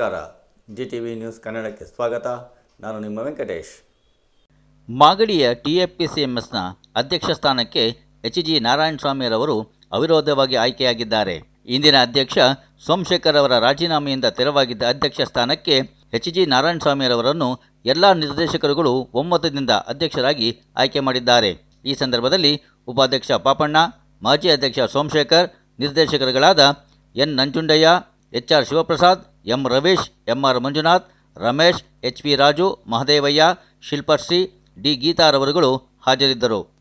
ನಮಸ್ಕಾರ. G T V news ಕನ್ನಡಕ್ಕೆ ಸ್ವಾಗತ. ನಾನು ನಿಮ್ಮ ವೆಂಕಟೇಶ್. ಮಾಗಡಿಯ ಟಿಎಫ್ಪಿಸಿಎಂಎಸ್ನ ಅಧ್ಯಕ್ಷ ಸ್ಥಾನಕ್ಕೆ ಎಚ್ ಜಿ ನಾರಾಯಣಸ್ವಾಮಿರವರು ಅವಿರೋಧವಾಗಿ ಆಯ್ಕೆಯಾಗಿದ್ದಾರೆ. ಇಂದಿನ ಅಧ್ಯಕ್ಷ ಸೋಮಶೇಖರ್ ಅವರ ರಾಜೀನಾಮೆಯಿಂದ ತೆರವಾಗಿದ್ದ ಅಧ್ಯಕ್ಷ ಸ್ಥಾನಕ್ಕೆ ಎಚ್ ಜಿ ನಾರಾಯಣಸ್ವಾಮಿರವರನ್ನು ಎಲ್ಲ ನಿರ್ದೇಶಕರುಗಳು ಒಮ್ಮತದಿಂದ ಅಧ್ಯಕ್ಷರಾಗಿ ಆಯ್ಕೆ ಮಾಡಿದ್ದಾರೆ. ಈ ಸಂದರ್ಭದಲ್ಲಿ ಉಪಾಧ್ಯಕ್ಷ ಪಾಪಣ್ಣ, ಮಾಜಿ ಅಧ್ಯಕ್ಷ Somashekar, ನಿರ್ದೇಶಕರುಗಳಾದ N Nanjundaiah, H R Shivaprasad M Ravish M R Manjunath Ramesh H P Raju Mahadevaiah Shilpashree D ಗೀತಾರವರುಗಳು ಹಾಜರಿದ್ದರು.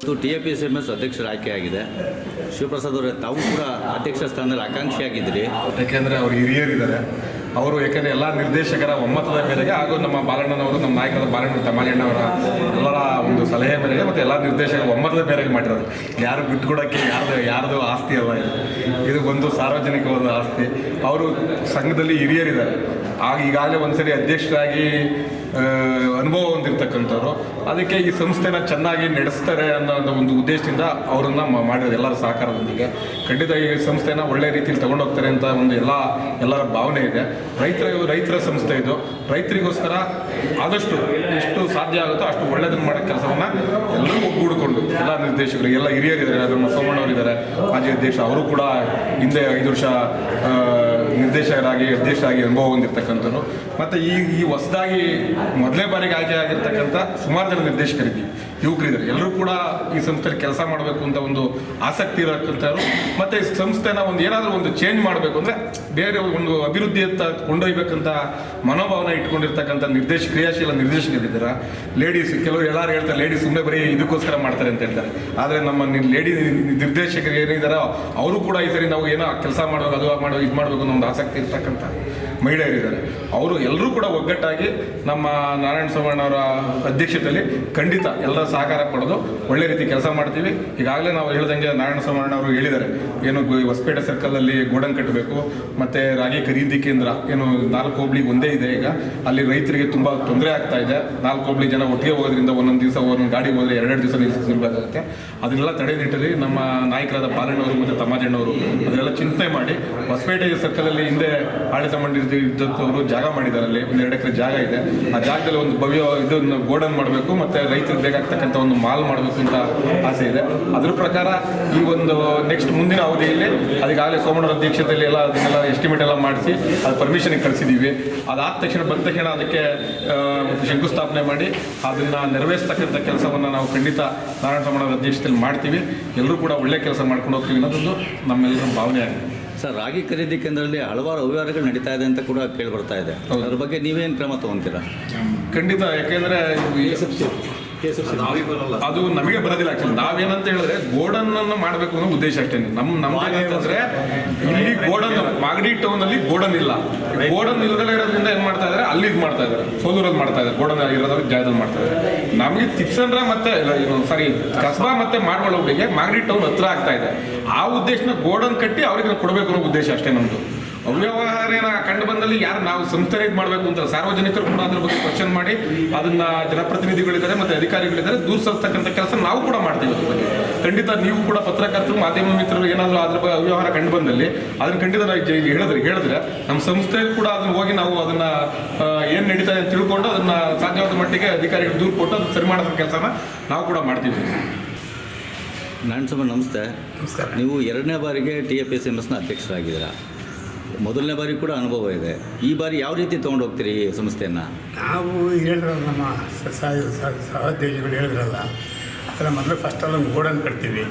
ಇದು T A P S M S ಅಧ್ಯಕ್ಷರ ಆಯ್ಕೆಯಾಗಿದೆ ಶಿವಪ್ರಸಾದ್ ಅವರೇ ತಾವು ಕೂಡ ಅಧ್ಯಕ್ಷ ಸ್ಥಾನದಲ್ಲಿ ಆಕಾಂಕ್ಷಿಯಾಗಿದ್ದೀರಿ ಯಾಕೆಂದರೆ ಅವರು ಹಿರಿಯರಿದ್ದಾರೆ. ಅವರು ಯಾಕೆಂದರೆ ಎಲ್ಲ ನಿರ್ದೇಶಕರ ಒಮ್ಮತದ ಮೇರೆಗೆ ಹಾಗೂ ನಮ್ಮ ಬಾಲಣ್ಣನವರು ನಮ್ಮ ನಾಯಕರ ಬಾಲಣ್ಣ ತಮ್ಮಣ್ಣವರ ಎಲ್ಲರ ಒಂದು ಸಲಹೆ ಮೇರೆಗೆ ಮತ್ತು ಎಲ್ಲ ನಿರ್ದೇಶಕರ ಒಮ್ಮತದ ಮೇರೆಗೆ ಮಾಡಿರೋದು. ಯಾರು ಬಿಟ್ಕೊಡೋಕ್ಕೆ ಯಾರ್ದು ಯಾರ್ದು ಆಸ್ತಿ ಅಲ್ಲ ಇದು. ಒಂದು ಸಾರ್ವಜನಿಕವಾದ ಆಸ್ತಿ. ಅವರು ಸಂಘದಲ್ಲಿ ಹಿರಿಯರಿದ್ದಾರೆ. ಆಗ ಈಗಾಗಲೇ ಒಂದ್ಸರಿ ಅಧ್ಯಕ್ಷರಾಗಿ ಆ, ಅನುಭವ ಹೊಂದಿರತಕ್ಕಂಥವ್ರು. ಅದಕ್ಕೆ ಈ ಸಂಸ್ಥೆನ ಚೆನ್ನಾಗಿ ನಡೆಸ್ತಾರೆ ಅನ್ನೋ ಒಂದು ಉದ್ದೇಶದಿಂದ ಅವರನ್ನ ಮಾಡಿರೋದು ಎಲ್ಲರ ಸಹಕಾರದೊಂದಿಗೆ. ಖಂಡಿತ ಈ ಸಂಸ್ಥೆನ ಒಳ್ಳೆ ರೀತಿಯಲ್ಲಿ ತಗೊಂಡೋಗ್ತಾರೆ ಅಂತ ಒಂದು ಎಲ್ಲ, ಎಲ್ಲರ ಭಾವನೆ ಇದೆ. ರೈತರ ರೈತರ ಸಂಸ್ಥೆ ಇದು. ರೈತರಿಗೋಸ್ಕರ ಆದಷ್ಟು ಎಷ್ಟು ಸಾಧ್ಯ ಆಗುತ್ತೋ ಅಷ್ಟು ಒಳ್ಳೆಯದನ್ನು ಮಾಡೋ ಕೆಲಸವನ್ನು ಎಲ್ಲರೂ ಒಗ್ಗೂಡಿಕೊಂಡು, ಎಲ್ಲ ನಿರ್ದೇಶಕರು, ಎಲ್ಲ ಹಿರಿಯರಿದ್ದಾರೆ. ನಮ್ಮ ಸೋಮಣ್ಣವರಿದ್ದಾರೆ ಮಾಜಿ ಅಧ್ಯಕ್ಷ ಅವರು ಕೂಡ ಹಿಂದೆ ಐದು ವರ್ಷ ನಿರ್ದೇಶಕರಾಗಿ, ಅಧ್ಯಕ್ಷರಾಗಿ ಅನುಭವ ಹೊಂದಿರತಕ್ಕಂಥವ್ರು. ಮತ್ತು ಈ ಈ ಹೊಸದಾಗಿ ಮೊದಲನೇ ಬಾರಿಗೆ ಆಯ್ಕೆ ಆಗಿರ್ತಕ್ಕಂಥ ಸುಮಾರು ಜನ ನಿರ್ದೇಶಕರಿದ್ದೀವಿ ಯುವಕರಿದ್ದಾರೆ. ಎಲ್ಲರೂ ಕೂಡ ಈ ಸಂಸ್ಥೆಯಲ್ಲಿ ಕೆಲಸ ಮಾಡಬೇಕು ಅಂತ ಒಂದು ಆಸಕ್ತಿ ಇರತಕ್ಕಂಥವ್ರು. ಮತ್ತು ಈ ಸಂಸ್ಥೆನ ಒಂದು ಏನಾದರೂ ಒಂದು ಚೇಂಜ್ ಮಾಡಬೇಕು ಅಂದರೆ ಬೇರೆ ಒಂದು ಅಭಿವೃದ್ಧಿಯತ್ತ ಕೊಂಡೊಯ್ಬೇಕಂತ ಮನೋಭಾವನೆ ಇಟ್ಕೊಂಡಿರ್ತಕ್ಕಂಥ ನಿರ್ದೇಶ, ಕ್ರಿಯಾಶೀಲ ನಿರ್ದೇಶಕರಿದ್ದಾರೆ? ಲೇಡೀಸ್ ಕೆಲವರು ಎಲ್ಲರೂ ಹೇಳ್ತಾರೆ ಲೇಡೀಸ್ ಸುಮ್ಮನೆ ಬರೀ ಇದಕ್ಕೋಸ್ಕರ ಮಾಡ್ತಾರೆ ಅಂತ ಹೇಳ್ತಾರೆ. ಆದರೆ ನಮ್ಮ ಲೇಡಿ ನಿರ್ದೇಶಕರು ಏನಿದ್ದಾರೋ ಅವರು ಕೂಡ ಈ ಸರಿ ನಾವು ಏನೋ ಕೆಲಸ ಮಾಡಬೇಕು ಅದು ಮಾಡಬೇಕು ಇದು ಮಾಡಬೇಕು ಅನ್ನೋ ಒಂದು ಆಸಕ್ತಿ ಇರ್ತಕ್ಕಂಥ ಮಹಿಳೆಯರಿದ್ದಾರೆ. ಅವರು ಎಲ್ಲರೂ ಕೂಡ ಒಗ್ಗಟ್ಟಾಗಿ ನಮ್ಮ ನಾರಾಯಣ ಸೋಮಣ್ಣ ಅವರ ಅಧ್ಯಕ್ಷತೆಯಲ್ಲಿ ಖಂಡಿತ ಎಲ್ಲರ ಸಹಕಾರ ಪಡೆದು ಒಳ್ಳೆ ರೀತಿ ಕೆಲಸ ಮಾಡ್ತೀವಿ. ಈಗಾಗಲೇ ನಾವು ಹೇಳ್ದಂಗೆ ನಾರಾಯಣ ಸೋಮಣ್ಣ ಅವರು ಹೇಳಿದ್ದಾರೆ, ಏನು ಹೊಸಪೇಟೆ ಸರ್ಕಲಲ್ಲಿ ಗೋಡನ್ ಕಟ್ಟಬೇಕು, ಮತ್ತು ರಾಗಿ ಖರೀದಿ ಕೇಂದ್ರ, ಏನು ನಾಲ್ಕು ಹೋಬ್ಳಿಗೆ ಒಂದೇ ಇದೆ ಈಗ. ಅಲ್ಲಿ ರೈತರಿಗೆ ತುಂಬ ತೊಂದರೆ ಆಗ್ತಾ ಇದೆ. ನಾಲ್ಕು ಹೋಬ್ಳಿ ಜನ ಒಟ್ಟಿಗೆ ಹೋಗೋದ್ರಿಂದ ಒಂದೊಂದು ದಿವಸ ಒಂದೊಂದು ಗಾಡಿ ಹೋದರೆ ಎರಡೆರಡು ದಿವಸ ನಿಲ್ಬೇಕಾಗುತ್ತೆ. ಅದನ್ನೆಲ್ಲ ತಡೆ ನಿಟ್ಟಲ್ಲಿ ನಮ್ಮ ನಾಯಕರಾದ ಬಾಲಣ್ಣವರು ಮತ್ತು ತಮ್ಮಾಜಣ್ಣವರು ಅದನ್ನೆಲ್ಲ ಚಿಂತನೆ ಮಾಡಿ, ಹೊಸಪೇಟೆ ಸರ್ಕಲಲ್ಲಿ ಹಿಂದೆ ಆಡಳಿತ ಇದ್ದಂಥವರು ಇದ್ದವರು ಜಾಗ ಮಾಡಿದ್ದಾರೆ. ಅಲ್ಲಿ ಒಂದು ಎರಡು ಎಕರೆ ಜಾಗ ಇದೆ. ಆ ಜಾಗದಲ್ಲಿ ಒಂದು ಭವ್ಯ ಇದನ್ನು ಗೋಡನ್ ಮಾಡಬೇಕು ಮತ್ತು ರೈತರಿಗೆ ಬೇಕಾಗ್ತಕ್ಕಂಥ ಒಂದು ಮಾಲ್ ಮಾಡಬೇಕು ಅಂತ ಆಸೆ ಇದೆ. ಅದ್ರ ಪ್ರಕಾರ ಈ ಒಂದು ನೆಕ್ಸ್ಟ್ ಮುಂದಿನ ಅವಧಿಯಲ್ಲಿ ಅದಕ್ಕಾಗಲೇ ಸೋಮಣ್ಣರ ಅಧ್ಯಕ್ಷತೆಯಲ್ಲಿ ಎಲ್ಲ ಅದನ್ನೆಲ್ಲ ಎಸ್ಟಿಮೇಟ್ ಎಲ್ಲ ಮಾಡಿಸಿ ಅದು ಪರ್ಮಿಷನ್ಗೆ ಕಳಿಸಿದ್ದೀವಿ ಅದಾದ ತಕ್ಷಣ ಬಂದ ತಕ್ಷಣ ಅದಕ್ಕೆ ಶಂಕುಸ್ಥಾಪನೆ ಮಾಡಿ ಅದನ್ನು ನೆರವೇರಿಸ್ತಕ್ಕಂಥ ಕೆಲಸವನ್ನು ನಾವು ಖಂಡಿತ ನಾರಾಯಣ ಸೋಮಣ್ಣರ ಅಧ್ಯಕ್ಷತೆಯಲ್ಲಿ ಮಾಡ್ತೀವಿ. ಎಲ್ಲರೂ ಕೂಡ ಒಳ್ಳೆ ಕೆಲಸ ಮಾಡ್ಕೊಂಡು ಹೋಗ್ತೀವಿ ಅನ್ನೋದೊಂದು ನಮ್ಮೆಲ್ಲರ ಭಾವನೆ ಆಗಿದೆ. ಸರ್ ರಾಗಿ ಖರೀದಿ ಕೇಂದ್ರದಲ್ಲಿ ಹಲವಾರು ಅವ್ಯವಹಾರಗಳು ನಡೀತಾ ಇದೆ ಅಂತ ಕೂಡ ಕೇಳಿ ಬರ್ತಾ ಇದೆ. ಅದ್ರ ಬಗ್ಗೆ ನೀವೇನು ಕ್ರಮ ತಗೊಂತೀರಾ? ಖಂಡಿತ ಯಾಕೆಂದ್ರೆ ಅದು ನಮಗೆ ಬರೋದಿಲ್ಲ ಆಕ್ಚುಲಿ ನಾವೇನಂತ ಹೇಳಿದ್ರೆ ಗೋಡನ್ ಅನ್ನು ಮಾಡಬೇಕು ಅನ್ನೋ ಉದ್ದೇಶ ಅಷ್ಟೇ ನಮ್ ನಮ್ದೇನಂತಂದ್ರೆ ಇಲ್ಲಿ ಗೋಡನ್ ಮಾಗಡಿ ಟೌನ್ ಅಲ್ಲಿ ಗೋಡನ್ ಇಲ್ಲ. ಗೋಡನ್ ಇಲ್ಲದಲ್ಲೇ ಇರೋದ್ರಿಂದ ಏನ್ ಮಾಡ್ತಾ ಇದಾರೆ? ಅಲ್ಲಿ ಇದು ಮಾಡ್ತಾ ಇದಾರೆ. ಸೋಲೂರಲ್ಲಿ ಮಾಡ್ತಾ ಇದಾರೆ. ಗೋಡನ್ ಇರೋದ್ರ ಜಾಗದಲ್ಲಿ ಮಾಡ್ತಾ ಇದಾರೆ. ನಮಗೆ ತಿಪ್ಸನ್ರ ಮತ್ತೆ ಸಾರಿ ಕಸ್ಬಾ ಮತ್ತೆ ಮಾಡ್ಕೊಳ್ಳೋ ಹುಡುಗಿಗೆ ಮಾಗಡಿ ಟೌನ್ ಹತ್ರ ಆಗ್ತಾ ಇದೆ. ಆ ಉದ್ದೇಶನ ಗೋಡನ್ ಕಟ್ಟಿ ಅವ್ರಿಗೆ ಕೊಡಬೇಕು ಅನ್ನೋ ಉದ್ದೇಶ ಅಷ್ಟೇ ನಮ್ದು. ಅವ್ಯವಹಾರೇನ ಕಂಡು ಬಂದಲ್ಲಿ ಯಾರು ನಾವು ಸಂಸ್ಥೆ ಇದು ಮಾಡಬೇಕು ಅಂತ ಸಾರ್ವಜನಿಕರು ಕೂಡ ಅದ್ರ ಬಗ್ಗೆ ಕ್ವಶನ್ ಮಾಡಿ ಅದನ್ನ ಜನಪ್ರತಿನಿಧಿಗಳಿದ್ದಾರೆ ಮತ್ತೆ ಅಧಿಕಾರಿಗಳಿದ್ದಾರೆ ದೂರ ಸರ್ತಕ್ಕಂಥ ಕೆಲಸ ನಾವು ಕೂಡ ಮಾಡ್ತೀವಿ ಅದ್ರ ಬಗ್ಗೆ. ಖಂಡಿತ ನೀವು ಕೂಡ ಪತ್ರಕರ್ತರು ಮಾಧ್ಯಮ ಮಿತ್ರರು ಏನಾದರೂ ಅದ್ರ ಬಗ್ಗೆ ಅವ್ಯವಹಾರ ಕಂಡು ಬಂದಲ್ಲಿ ಅದನ್ನ ಖಂಡಿತ ಹೇಳಿದ್ರೆ ಹೇಳಿದ್ರೆ ನಮ್ಮ ಸಂಸ್ಥೆ ಕೂಡ ಅದನ್ನ ಹೋಗಿ ನಾವು ಅದನ್ನ ಏನು ನಡೀತಾ ಇದೆ ಅಂತ ತಿಳ್ಕೊಂಡು ಅದನ್ನ ಸಾಧ್ಯವಾದ ಮಟ್ಟಿಗೆ ಅಧಿಕಾರಿಗಳು ದೂರು ಕೊಟ್ಟು ಅದನ್ನ ಸರಿ ಮಾಡೋದ್ರ ಕೆಲಸನ ನಾವು ಕೂಡ ಮಾಡ್ತೀವಿ. ನಾರಾಯಣಸ್ವಾಮಿ ನಮಸ್ತೆ. ನಮಸ್ಕಾರ. ನೀವು ಎರಡನೇ ಬಾರಿಗೆ ಟಿ ಎಫ್ ಎಸ್ ಎಂ ಎಸ್ನ ಅಧ್ಯಕ್ಷರಾಗಿದ್ದೀರಾ? ಮೊದಲನೇ ಬಾರಿ ಕೂಡ ಅನುಭವ ಇದೆ. ಈ ಬಾರಿ ಯಾವ ರೀತಿ ತೊಗೊಂಡು ಹೋಗ್ತೀರಿ ಈ ಸಂಸ್ಥೆಯನ್ನು? ನಾವು ಹೇಳಿದ್ರಲ್ಲ ನಮ್ಮ ಸಹೋದ್ಯೋಗಿಗಳು ಹೇಳಿದ್ರಲ್ಲ ಅದರ ಮೊದಲು ಫಸ್ಟ್ ಅಲ್ಲೊಂದು ಗೋಡನ್ ಕಟ್ತೀವಿ.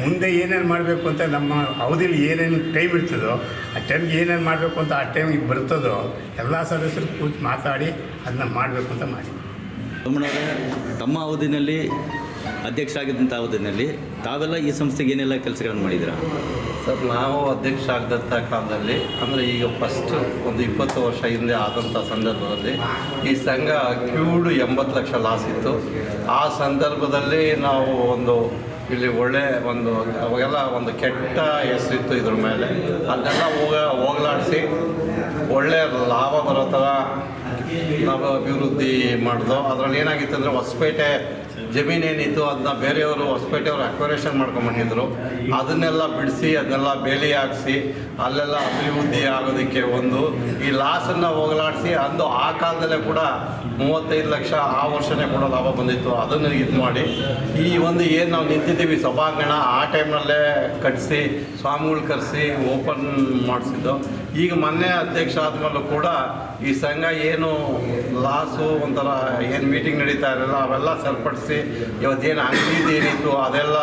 ಮುಂದೆ ಏನೇನು ಮಾಡಬೇಕು ಅಂತ ನಮ್ಮ ಅವಧಿಲಿ ಏನೇನು ಟೈಮ್ ಇರ್ತದೋ ಆ ಟೈಮ್ಗೆ ಏನೇನು ಮಾಡಬೇಕು ಅಂತ ಆ ಟೈಮಿಗೆ ಬರ್ತದೋ ಎಲ್ಲ ಸದಸ್ಯರು ಕೂತು ಮಾತಾಡಿ ಅದನ್ನ ಮಾಡಬೇಕು ಅಂತ ಮಾಡಿ ತಮ್ಮ ಅವಧಿನಲ್ಲಿ ಅಧ್ಯಕ್ಷರಾಗಿದ್ದಂಥ ಅವಧಿನಲ್ಲಿ ತಾವೆಲ್ಲ ಈ ಸಂಸ್ಥೆಗೆ ಏನೆಲ್ಲ ಕೆಲಸಗಳನ್ನು ಮಾಡಿದ್ದೀರಾ? ಸರ್, ನಾವು ಅಧ್ಯಕ್ಷ ಆಗದಂಥ ಕಾಲದಲ್ಲಿ, ಅಂದರೆ ಈಗ ಫಸ್ಟ್ ಒಂದು ಇಪ್ಪತ್ತು ವರ್ಷ ಹಿಂದೆ ಆದಂಥ ಸಂದರ್ಭದಲ್ಲಿ ಈ ಸಂಘ ಕ್ಯೂಡ್ ಎಂಬತ್ತು ಲಕ್ಷ ಲಾಸ್ ಇತ್ತು. ಆ ಸಂದರ್ಭದಲ್ಲಿ ನಾವು ಒಂದು ಇಲ್ಲಿ ಒಳ್ಳೆ ಒಂದು, ಅವಾಗೆಲ್ಲ ಒಂದು ಕೆಟ್ಟ ಹೆಸರಿತ್ತು ಇದ್ರ ಮೇಲೆ. ಅದನ್ನೆಲ್ಲ ಹೋಗ, ಹೋಗಲಾಡಿಸಿ ಒಳ್ಳೆ ಲಾಭ ಬರೋ ಥರ ನಾವು ಅಭಿವೃದ್ಧಿ ಮಾಡಿದ್ವು ಅದರಲ್ಲಿ ಏನಾಗಿತ್ತು ಅಂದರೆ ಹೊಸಪೇಟೆ ಜಮೀನೇನಿತ್ತು ಅದನ್ನ ಬೇರೆಯವರು ಹೊಸಪೇಟೆಯವರು ಅಕ್ವರೇಷನ್ ಮಾಡ್ಕೊಂಬಂದಿದ್ರು ಅದನ್ನೆಲ್ಲ ಬಿಡಿಸಿ, ಅದನ್ನೆಲ್ಲ ಬೇಲಿ ಹಾಕ್ಸಿ, ಅಲ್ಲೆಲ್ಲ ಅಭಿವೃದ್ಧಿ ಆಗೋದಕ್ಕೆ ಒಂದು, ಈ ಲಾಸನ್ನು ಹೋಗಲಾಡಿಸಿ, ಅಂದು ಆ ಕಾಲದಲ್ಲೇ ಕೂಡ ಮೂವತ್ತೈದು ಲಕ್ಷ ಆ ವರ್ಷನೇ ಕೂಡ ಲಾಭ ಬಂದಿತ್ತು. ಅದನ್ನು ಇದು ಮಾಡಿ, ಈ ಒಂದು ಏನು ನಾವು ನಿಂತಿದ್ದೀವಿ ಸಭಾಂಗಣ, ಆ ಟೈಮ್ನಲ್ಲೇ ಕಟ್ಟಿಸಿ ಸ್ವಾಮಿಗಳು ಕರೆಸಿ ಓಪನ್ ಮಾಡಿಸಿದ್ದು. ಈಗ ಮೊನ್ನೆ ಅಧ್ಯಕ್ಷ ಆದ್ಮೇಲೂ ಕೂಡ ಈ ಸಂಘ ಏನು ಲಾಸು ಒಂಥರ ಏನು ಮೀಟಿಂಗ್ ನಡೀತಾ ಇರಲಿಲ್ಲ, ಅವೆಲ್ಲ ಸರಿಪಡಿಸಿ ಇವತ್ತೇನು ಅಂಗಡಿದು ಏನಿತ್ತು ಅದೆಲ್ಲ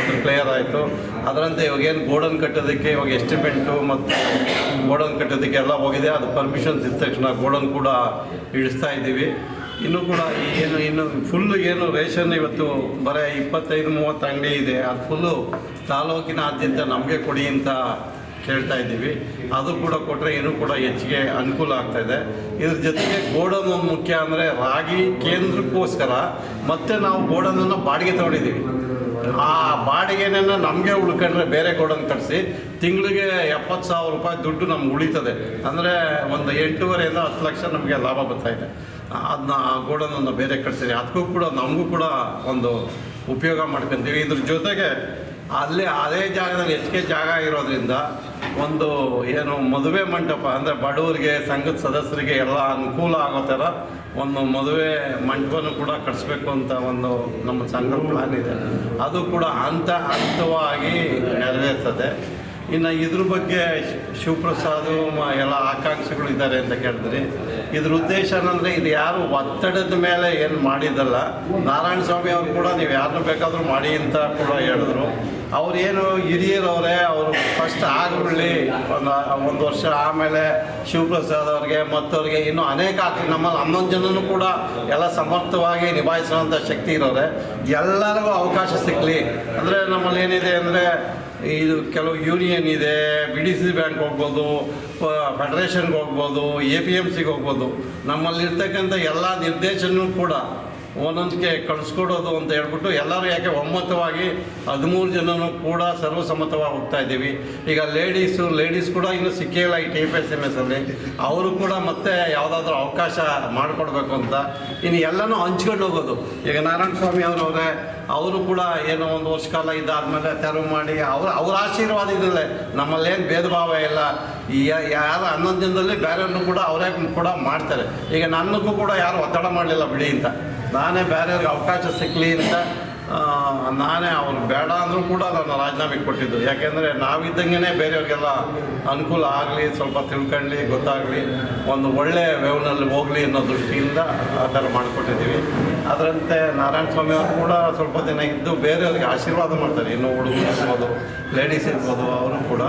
ಒಂದು ಕ್ಲಿಯರ್ ಆಯಿತು. ಅದರಂತೆ ಇವಾಗ ಏನು ಗೋಡನ್ ಕಟ್ಟೋದಕ್ಕೆ ಇವಾಗ ಎಸ್ಟಿಮೆಂಟು ಮತ್ತು ಗೋಡನ್ ಕಟ್ಟೋದಕ್ಕೆ ಎಲ್ಲ ಹೋಗಿದೆ. ಅದು ಪರ್ಮಿಷನ್ ಇದ್ದ ತಕ್ಷಣ ಗೋಡನ್ ಕೂಡ ಇಳಿಸ್ತಾ ಇದ್ದೀವಿ. ಇನ್ನೂ ಕೂಡ ಏನು, ಇನ್ನು ಫುಲ್ಲು ಏನು ರೇಷನ್ ಇವತ್ತು ಬರೀ ಇಪ್ಪತ್ತೈದು, ಮೂವತ್ತು ಅಂಗಡಿ ಇದೆ. ಅದು ಫುಲ್ಲು ತಾಲೂಕಿನಾದ್ಯಂತ ನಮಗೆ ಕೊಡಿ ಅಂತ ಕೇಳ್ತಾ ಇದ್ದೀವಿ. ಅದು ಕೂಡ ಕೊಟ್ಟರೆ ಇನ್ನೂ ಕೂಡ ಹೆಚ್ಚಿಗೆ ಅನುಕೂಲ ಆಗ್ತಾ ಇದೆ. ಇದ್ರ ಜೊತೆಗೆ ಗೋಡನ್ ಮುಖ್ಯ ಅಂದರೆ ರಾಗಿ ಕೇಂದ್ರಕ್ಕೋಸ್ಕರ ಮತ್ತೆ ನಾವು ಗೋಡನನ್ನು ಬಾಡಿಗೆ ತಗೊಂಡಿದ್ದೀವಿ. ಆ ಬಾಡಿಗೆನ ನಮಗೆ ಉಳ್ಕೊಂಡ್ರೆ ಬೇರೆ ಗೋಡನ್ ಕಟ್ಟಿಸಿ ತಿಂಗಳಿಗೆ ಎಪ್ಪತ್ತು ಸಾವಿರ ರೂಪಾಯಿ ದುಡ್ಡು ನಮ್ಗೆ ಉಳಿತದೆ. ಅಂದರೆ ಒಂದು ಎಂಟೂವರೆಯಿಂದ ಹತ್ತು ಲಕ್ಷ ನಮಗೆ ಲಾಭ ಬರ್ತಾ ಇದೆ. ಅದನ್ನ ಆ ಗೋಡನನ್ನು ಬೇರೆ ಕಟ್ಸಿರಿ. ಅದಕ್ಕೂ ಕೂಡ ನಮಗೂ ಕೂಡ ಒಂದು ಉಪಯೋಗ ಮಾಡ್ಕೊತೀವಿ. ಇದ್ರ ಜೊತೆಗೆ ಅಲ್ಲಿ ಅದೇ ಜಾಗದಲ್ಲಿ ಹೆಚ್ಚಿಗೆ ಜಾಗ ಇರೋದ್ರಿಂದ ಒಂದು ಏನು ಮದುವೆ ಮಂಟಪ ಅಂದರೆ ಬಡವರಿಗೆ, ಸಂಘದ ಸದಸ್ಯರಿಗೆ ಎಲ್ಲ ಅನುಕೂಲ ಆಗೋ ಥರ ಒಂದು ಮದುವೆ ಮಂಟಪನೂ ಕೂಡ ಕಟ್ಸ್ಬೇಕು ಅಂತ ಒಂದು ನಮ್ಮ ಸಂಘದ ಪ್ಲಾನ್ ಇದೆ. ಅದು ಕೂಡ ಹಂತ ಹಂತವಾಗಿ ನೆರವೇರ್ತದೆ. ಇನ್ನು ಇದ್ರ ಬಗ್ಗೆ ಶಿವಪ್ರಸಾದ್ ಎಲ್ಲ ಆಕಾಂಕ್ಷಿಗಳು ಇದ್ದಾರೆ ಅಂತ ಕೇಳಿದ್ರಿ. ಇದ್ರ ಉದ್ದೇಶ ಏನಂದರೆ ಇದು ಯಾರು ಒತ್ತಡದ ಮೇಲೆ ಏನು ಮಾಡಿದ್ದಲ್ಲ, ನಾರಾಯಣ ಸ್ವಾಮಿ ಅವರು ಕೂಡ ನೀವು ಯಾರನ್ನು ಬೇಕಾದರೂ ಮಾಡಿ ಅಂತ ಕೂಡ ಹೇಳಿದ್ರು. ಅವ್ರು ಏನು ಹಿರಿಯರವರೇ, ಅವರು ಫಸ್ಟ್ ಆಗ್ಬಿಡ್ಲಿ ಒಂದು ಒಂದು ವರ್ಷ ಆಮೇಲೆ ಶಿವಪ್ರಸಾದ್ ಅವ್ರಿಗೆ, ಮತ್ತವ್ರಿಗೆ ಇನ್ನೂ ಅನೇಕ ಆಗ್ತದೆ ನಮ್ಮಲ್ಲಿ ಹನ್ನೊಂದು ಜನನೂ ಕೂಡ ಎಲ್ಲ ಸಮರ್ಥವಾಗಿ ನಿಭಾಯಿಸುವಂಥ ಶಕ್ತಿ ಇರೋರೆ. ಎಲ್ಲರಿಗೂ ಅವಕಾಶ ಸಿಗಲಿ. ಅಂದರೆ ನಮ್ಮಲ್ಲಿ ಏನಿದೆ ಅಂದರೆ, ಇದು ಕೆಲವು ಯೂನಿಯನ್ ಇದೆ ಬಿ ಡಿ ಸಿ ಬ್ಯಾಂಕ್ ಹೋಗ್ಬೋದು ಫೆಡರೇಷನ್ಗೆ ಹೋಗ್ಬೋದು, ಎ ಪಿ ಎಂ ಸಿಗೆ ಹೋಗ್ಬೋದು. ನಮ್ಮಲ್ಲಿರ್ತಕ್ಕಂಥ ಎಲ್ಲ ನಿರ್ದೇಶನೂ ಕೂಡ ಒಂದೊಂದಕ್ಕೆ ಕಳಿಸ್ಕೊಡೋದು ಅಂತ ಹೇಳ್ಬಿಟ್ಟು ಎಲ್ಲರೂ ಯಾಕೆ ಒಮ್ಮತವಾಗಿ ಹದಿಮೂರು ಜನನು ಕೂಡ ಸರ್ವಸಮ್ಮತವಾಗಿ ಹೋಗ್ತಾ ಇದ್ದೀವಿ. ಈಗ ಲೇಡೀಸು, ಲೇಡೀಸ್ ಕೂಡ ಇನ್ನೂ ಸಿಕ್ಕೇ ಇಲ್ಲ ಈ T P S M S ಅಲ್ಲಿ. ಅವರು ಕೂಡ ಮತ್ತೆ ಯಾವುದಾದ್ರೂ ಅವಕಾಶ ಮಾಡಿಕೊಡ್ಬೇಕು ಅಂತ. ಇನ್ನು ಎಲ್ಲನೂ ಹಂಚ್ಕೊಂಡು ಹೋಗೋದು. ಈಗ ನಾರಾಯಣ ಸ್ವಾಮಿ ಅವರವರೇ, ಅವರು ಕೂಡ ಏನೋ ಒಂದು ವರ್ಷ ಕಾಲ ಇದಾದ್ಮೇಲೆ ತೆರವು ಮಾಡಿ, ಅವ್ರ ಅವ್ರ ಆಶೀರ್ವಾದ ಇದಲ್ಲೇ ನಮ್ಮಲ್ಲೇನು ಭೇದ ಭಾವ ಇಲ್ಲ ಯಾರು ಹನ್ನೊಂದು ದಿನದಲ್ಲಿ ಬೇರೆಯವ್ರನ್ನೂ ಕೂಡ ಅವರೇ ಕೂಡ ಮಾಡ್ತಾರೆ. ಈಗ ನನಗೂ ಕೂಡ ಯಾರು ಒತ್ತಡ ಮಾಡಲಿಲ್ಲ ಬಿಡಿ ಅಂತ. ನಾನೇ ಬೇರೆಯವ್ರಿಗೆ ಅವಕಾಶ ಸಿಕ್ಕಲಿ ಅಂತ ನಾನೇ ಅವ್ರು ಬೇಡ ಅಂದರೂ ಕೂಡ ನಾನು ರಾಜೀನಾಮೆ ಕೊಟ್ಟಿದ್ದು. ಯಾಕೆಂದರೆ ನಾವಿದ್ದಂಗೆ ಬೇರೆಯವ್ರಿಗೆಲ್ಲ ಅನುಕೂಲ ಆಗಲಿ, ಸ್ವಲ್ಪ ತಿಳ್ಕೊಳ್ಳಿ ಗೊತ್ತಾಗಲಿ, ಒಂದು ಒಳ್ಳೆ ವೇವ್ನಲ್ಲಿ ಹೋಗಲಿ ಅನ್ನೋ ದೃಷ್ಟಿಯಿಂದ ಆ ಥರ ಮಾಡಿಕೊಟ್ಟಿದ್ದೀವಿ. ಅದರಂತೆ ನಾರಾಯಣ ಸ್ವಾಮಿ ಅವರು ಕೂಡ ಸ್ವಲ್ಪ ದಿನ ಇದ್ದು ಬೇರೆಯವ್ರಿಗೆ ಆಶೀರ್ವಾದ ಮಾಡ್ತಾರೆ. ಇನ್ನು ಹುಡುಗರು ಇರ್ಬೋದು ಲೇಡೀಸ್ ಇರ್ಬೋದು, ಅವರು ಕೂಡ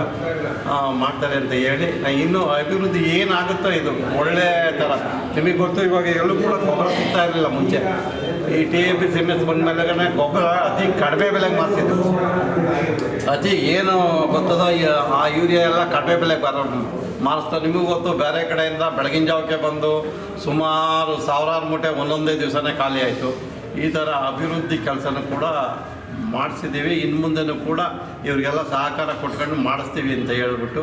ಮಾಡ್ತಾರೆ ಅಂತ ಹೇಳಿ. ನಾ ಇನ್ನೂ ಅಭಿವೃದ್ಧಿ ಏನಾಗುತ್ತೋ ಇದು ಒಳ್ಳೆ ಥರ. ನಿಮಗೆ ಗೊತ್ತು, ಇವಾಗ ಎಲ್ಲೂ ಕೂಡ ಗೊಬ್ಬರ ಸಿಗ್ತಾ ಇರಲಿಲ್ಲ ಮುಂಚೆ. ಈ T A P C M S ಬಂದಮೇಲೆ ಗೊಬ್ಬರ ಅತಿ ಕಡಿಮೆ ಬೆಲೆಗೆ ಮಾರ್ತಿದ್ರು ಅತಿ ಏನು ಗೊತ್ತದೋ ಆ ಯೂರಿಯಾ ಎಲ್ಲ ಕಡಿಮೆ ಬೆಲೆಗೆ ಬರ ಮಾರಿಸ್ತಾರೆ ನಿಮಗೂ ಗೊತ್ತು ಬೇರೆ ಕಡೆಯಿಂದ ಬೆಳಗಿನ ಜಾವಕ್ಕೆ ಬಂದು ಸುಮಾರು ಸಾವಿರಾರು ಮೂಟೆ ಒಂದೊಂದೇ ದಿವಸನೇ ಖಾಲಿ ಆಯಿತು. ಈ ಥರ ಅಭಿವೃದ್ಧಿ ಕೆಲಸನ ಕೂಡ ಮಾಡಿಸಿದ್ದೀವಿ. ಇನ್ನು ಮುಂದೆನೂ ಕೂಡ ಇವರಿಗೆಲ್ಲ ಸಹಕಾರ ಕೊಟ್ಕೊಂಡು ಮಾಡಿಸ್ತೀವಿ ಅಂತ ಹೇಳ್ಬಿಟ್ಟು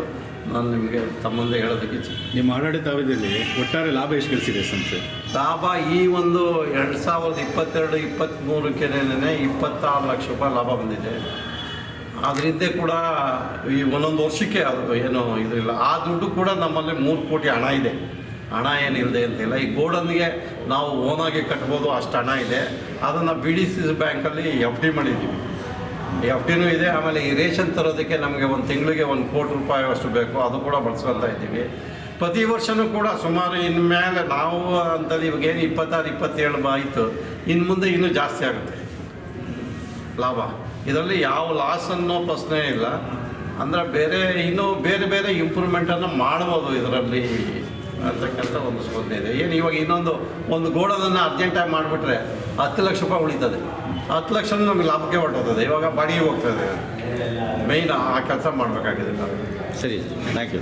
ನಾನು ನಿಮಗೆ ತಮ್ಮಂದೆ ಹೇಳೋದಕ್ಕೆ ಇಚ್ಛೆ. ನಿಮ್ಮ ಆಡಳಿತಾವಧಿಯಲ್ಲಿ ಒಟ್ಟಾರೆ ಲಾಭ ಎಷ್ಟು ಗಳಿಸಿದೆ ಸಂಸ್ಥೆ ಲಾಭ ಈ ಒಂದು ಎರಡು ಸಾವಿರದ ಇಪ್ಪತ್ತೆರಡು ಇಪ್ಪತ್ತ್ಮೂರಕ್ಕೆ ಇಪ್ಪತ್ತಾರು ಲಕ್ಷ ರೂಪಾಯಿ ಲಾಭ ಬಂದಿದೆ. ಅದ್ರ ಹಿಂದೆ ಕೂಡ ಈ ಒಂದೊಂದು ವರ್ಷಕ್ಕೆ ಅದು ಏನು ಇಲ್ಲ ಆ ದುಡ್ಡು ಕೂಡ ನಮ್ಮಲ್ಲಿ ಮೂರು ಕೋಟಿ ಹಣ ಇದೆ. ಹಣ ಏನಿಲ್ಲದೆ ಅಂತಿಲ್ಲ. ಈ ಗೋಡನ್ಗೆ ನಾವು ಓನಾಗಿ ಕಟ್ಬೋದು, ಅಷ್ಟು ಹಣ ಇದೆ. ಅದನ್ನು ಬಿ ಡಿ ಸಿ ಬ್ಯಾಂಕಲ್ಲಿ ಎಫ್ ಡಿ ಮಾಡಿದ್ದೀವಿ. ಎಫ್ ಡಿನೂ ಇದೆ. ಆಮೇಲೆ ಈ ರೇಷನ್ ತರೋದಕ್ಕೆ ನಮಗೆ ಒಂದು ತಿಂಗಳಿಗೆ ಒಂದು ಕೋಟಿ ರೂಪಾಯಿ ಅಷ್ಟು ಬೇಕು. ಅದು ಕೂಡ ಬಳಸ್ಕೊತಾ ಇದ್ದೀವಿ. ಪ್ರತಿ ವರ್ಷವೂ ಕೂಡ ಸುಮಾರು ಇನ್ಮೇಲೆ ನಾವು ಅಂತಂದು ಇವಾಗ ಏನು ಇಪ್ಪತ್ತಾರು, ಇಪ್ಪತ್ತೇಳು ಆಯಿತು ಇನ್ನು ಮುಂದೆ ಇನ್ನೂ ಜಾಸ್ತಿ ಆಗುತ್ತೆ. ಲಾಭ. ಇದರಲ್ಲಿ ಯಾವ ಲಾಸ್ ಅನ್ನೋ ಪ್ರಶ್ನೆ ಇಲ್ಲ. ಅಂದರೆ ಬೇರೆ ಇನ್ನೂ ಬೇರೆ ಬೇರೆ ಇಂಪ್ರೂವ್ಮೆಂಟನ್ನು ಮಾಡ್ಬೋದು ಇದರಲ್ಲಿ ಅಂತಕ್ಕಂಥ ಒಂದು ಸ್ಪಂದನೆ ಇದೆ. ಏನು ಇವಾಗ ಇನ್ನೊಂದು ಒಂದು ಗೋಡೋದನ್ನು ಅರ್ಜೆಂಟಾಗಿ ಮಾಡಿಬಿಟ್ರೆ ಹತ್ತು ಲಕ್ಷ ರೂಪಾಯಿ ಉಳಿತದೆ. ಹತ್ತು ಲಕ್ಷ ನಮಗೆ ಲಾಭಕ್ಕೆ ಹೊರಟೋಗ್ತದೆ. ಇವಾಗ ಬಾಡಿಗೆ ಹೋಗ್ತದೆ ಮೇಯ್ನ್ ಆ ಕೆಲಸ ಮಾಡಬೇಕಾಗಿದೆ. ಸರಿ ಥ್ಯಾಂಕ್ ಯು